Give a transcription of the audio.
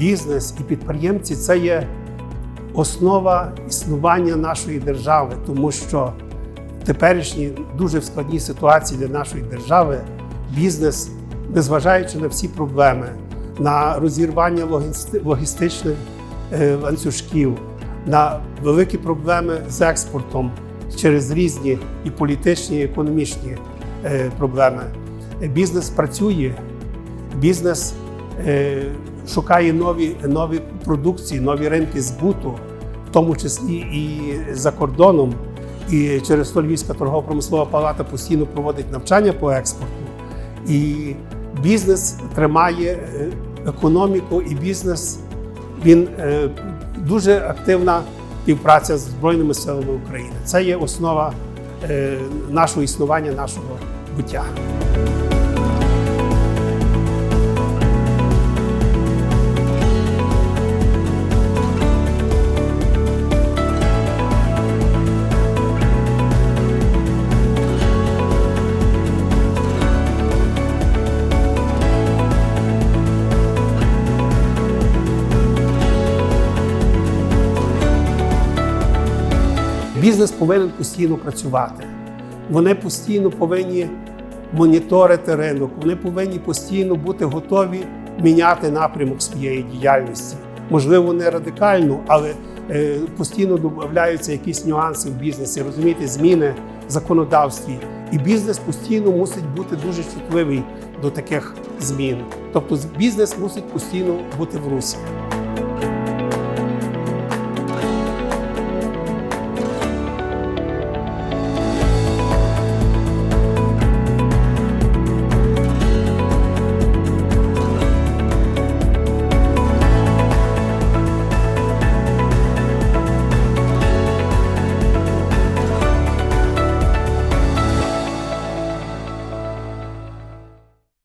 бізнес і підприємці це є основа існування нашої держави, тому що в теперішній дуже складній ситуації для нашої держави бізнес, незважаючи на всі проблеми, на розірвання логістичних е, ланцюжків, на великі проблеми з експортом через різні і політичні, і економічні е, проблеми. Бізнес працює, бізнес шукає нові, нові продукції, нові ринки збуту, в тому числі і за кордоном. І через то Львівська торгово-промислова палата постійно проводить навчання по експорту. І бізнес тримає е, економіку, і бізнес він е, дуже активна співпраця з Збройними силами України. Це є основа е, нашого існування, нашого буття. Бізнес повинен постійно працювати. Вони постійно повинні моніторити ринок, вони повинні постійно бути готові міняти напрямок своєї діяльності. Можливо, не радикально, але е, постійно додаються якісь нюанси в бізнесі, розумієте, зміни в законодавстві. І бізнес постійно мусить бути дуже чутливий до таких змін. Тобто бізнес мусить постійно бути в русі.